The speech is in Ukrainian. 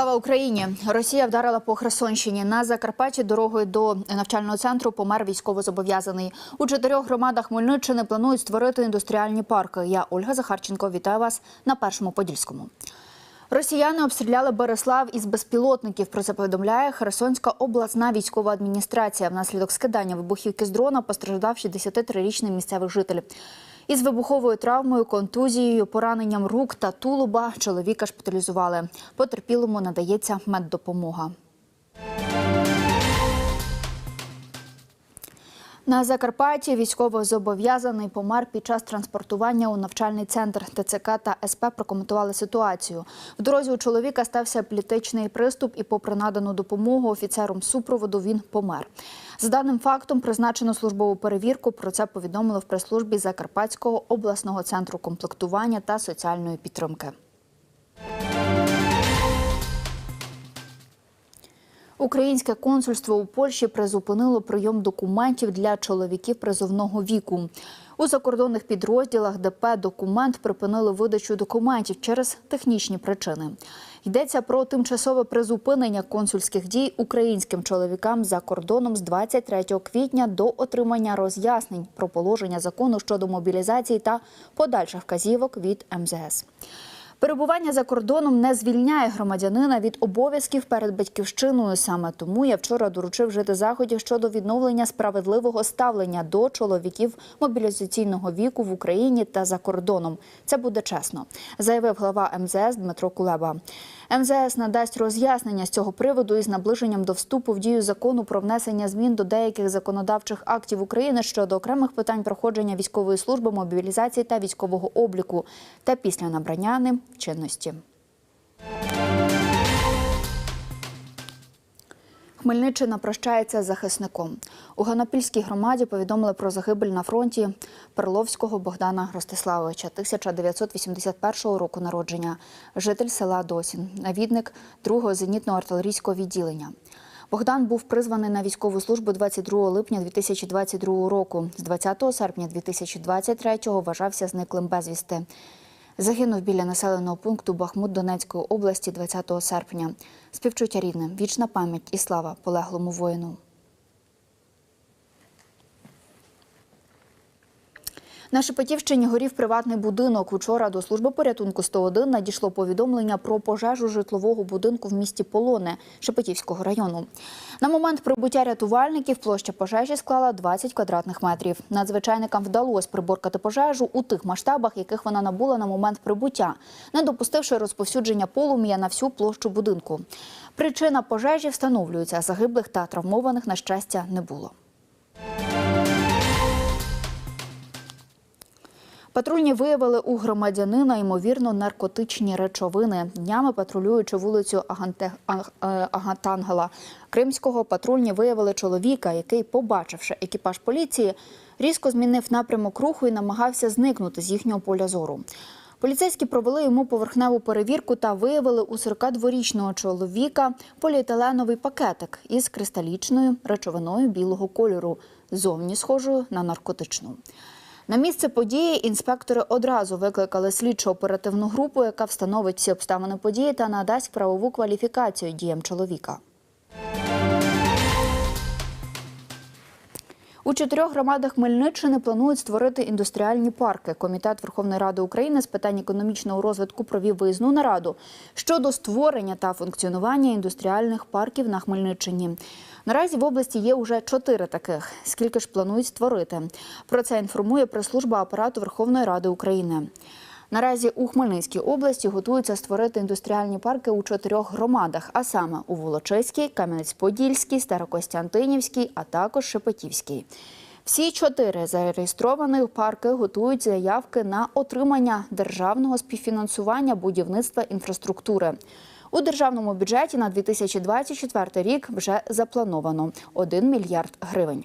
Слава Україні! Росія вдарила по Херсонщині. На Закарпатті дорогою до навчального центру помер військовозобов'язаний. У чотирьох громадах Хмельниччини планують створити індустріальні парки. Я Ольга Захарченко. Вітаю вас на першому подільському. Росіяни обстріляли Береслав із безпілотників. Про це повідомляє Херсонська обласна військова адміністрація. Внаслідок скидання вибухівки з дрона постраждав 63-річний місцевий житель. Із вибуховою травмою, контузією, пораненням рук та тулуба чоловіка шпиталізували. Потерпілому надається меддопомога. На Закарпатті військовозобов'язаний помер під час транспортування у навчальний центр ТЦК та СП прокоментували ситуацію. В дорозі у чоловіка стався плітичний приступ, і, попри надану допомогу офіцером супроводу, він помер. За даним фактом, призначено службову перевірку. Про це повідомили в прес-службі Закарпатського обласного центру комплектування та соціальної підтримки. Українське консульство у Польщі призупинило прийом документів для чоловіків призовного віку. У закордонних підрозділах ДП документ припинили видачу документів через технічні причини. Йдеться про тимчасове призупинення консульських дій українським чоловікам за кордоном з 23 квітня до отримання роз'яснень про положення закону щодо мобілізації та подальших вказівок від МЗС. Перебування за кордоном не звільняє громадянина від обов'язків перед батьківщиною. Саме тому я вчора доручив жити заходів щодо відновлення справедливого ставлення до чоловіків мобілізаційного віку в Україні та за кордоном. Це буде чесно, заявив глава МЗС Дмитро Кулеба. МЗС надасть роз'яснення з цього приводу із наближенням до вступу в дію закону про внесення змін до деяких законодавчих актів України щодо окремих питань проходження військової служби, мобілізації та військового обліку та після набрання ним чинності. Хмельниччина прощається з захисником. У Ганопільській громаді повідомили про загибель на фронті Перловського Богдана Ростиславовича, 1981 року народження, житель села Досін, навідник 2-го зенітно-артилерійського відділення. Богдан був призваний на військову службу 22 липня 2022 року. З 20 серпня 2023 вважався зниклим безвісти. Загинув біля населеного пункту Бахмут Донецької області 20 серпня. Співчуття рідним, вічна пам'ять і слава полеглому воїну. На Шепетівщині горів приватний будинок. Учора до служби порятунку 101 надійшло повідомлення про пожежу житлового будинку в місті Полоне Шепетівського району. На момент прибуття рятувальників площа пожежі склала 20 квадратних метрів. Надзвичайникам вдалося приборкати пожежу у тих масштабах, яких вона набула на момент прибуття, не допустивши розповсюдження полум'я на всю площу будинку. Причина пожежі встановлюється. Загиблих та травмованих на щастя не було. Патрульні виявили у громадянина ймовірно наркотичні речовини. Днями патрулюючи вулицю Аганте... Агатангела Кримського, патрульні виявили чоловіка, який, побачивши екіпаж поліції, різко змінив напрямок руху і намагався зникнути з їхнього поля зору. Поліцейські провели йому поверхневу перевірку та виявили у 42-річного чоловіка поліетиленовий пакетик із кристалічною речовиною білого кольору, зовні схожою на наркотичну. На місце події інспектори одразу викликали слідчо-оперативну групу, яка встановить всі обставини події та надасть правову кваліфікацію діям чоловіка. У чотирьох громадах Хмельниччини планують створити індустріальні парки. Комітет Верховної Ради України з питань економічного розвитку провів виїзну нараду щодо створення та функціонування індустріальних парків на Хмельниччині. Наразі в області є уже чотири таких. Скільки ж планують створити? Про це інформує прес-служба апарату Верховної Ради України. Наразі у Хмельницькій області готуються створити індустріальні парки у чотирьох громадах, а саме у Волочиській, Кам'янець-Подільській, Старокостянтинівській, а також Шепетівській. Всі чотири зареєстрованих парки готують заявки на отримання державного співфінансування будівництва інфраструктури. У державному бюджеті на 2024 рік вже заплановано 1 мільярд гривень.